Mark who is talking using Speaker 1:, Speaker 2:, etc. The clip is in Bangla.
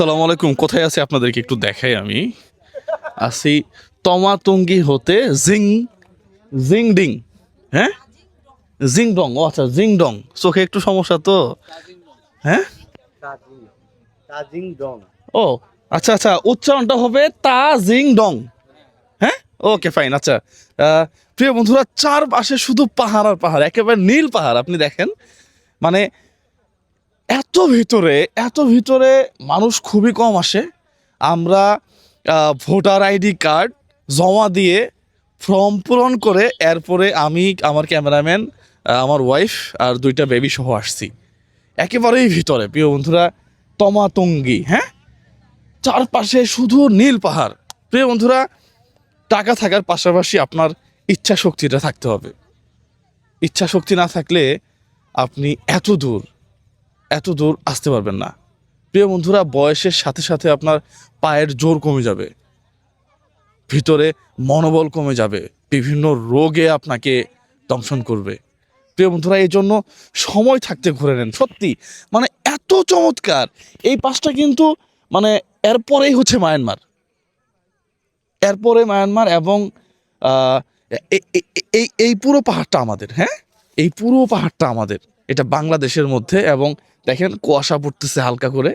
Speaker 1: আসসালামু আলাইকুম। কোথায় আছি আপনাদেরকে একটু দেখাই আমি। আছি তমাতঙ্গি হতে জিং জিং ডিং হ্যাঁ? জিং ডং ও আচ্ছা জিং ডং চোখে একটু সমস্যা তো? হ্যাঁ? ও আচ্ছা আচ্ছা উচ্চারণটা হবে তা জিং ডং হ্যাঁ? ওকে, ফাইন আচ্ছা। প্রিয় বন্ধুরা, চারপাশে শুধু পাহাড় আর পাহাড়, একেবারে নীল পাহাড়, আপনি দেখেন। মানে এত ভিতরে এত ভিতরে মানুষ খুবই কম আসে। আমরা ভোটার আইডি কার্ড জমা দিয়ে ফর্ম পূরণ করে এরপরে আমি, আমার ক্যামেরাম্যান আমার ওয়াইফ আর দুইটা বেবি সহ আসছি। একেবারেই ভিতরে। প্রিয় বন্ধুরা, তমাতঙ্গি হ্যাঁ? চারপাশে শুধু নীল পাহাড়। প্রিয় বন্ধুরা, টাকা থাকার পাশাপাশি আপনার ইচ্ছা শক্তিটা থাকতে হবে। ইচ্ছা শক্তি না থাকলে আপনি এত দূর এত দূর আসতে পারবেন না। প্রিয় বন্ধুরা, বয়সের সাথে সাথে আপনার পায়ের জোর কমে যাবে, ভিতরে মনোবল কমে যাবে, বিভিন্ন রোগে আপনাকে দংশন করবে। প্রিয় বন্ধুরা এই জন্য সময় থাকতে ঘুরে নেন, সত্যি। মানে এত চমৎকার, এই পাশটা কিন্তু মানে এরপরেই হচ্ছে মায়ানমার। এরপরে মায়ানমার এবং এই এই পুরো পাহাড়টা আমাদের হ্যাঁ? এই পুরো পাহাড়টা আমাদের। এটা বাংলাদেশের মধ্যে এবং দেখেন কুয়াশা পড়তেছে হালকা করে।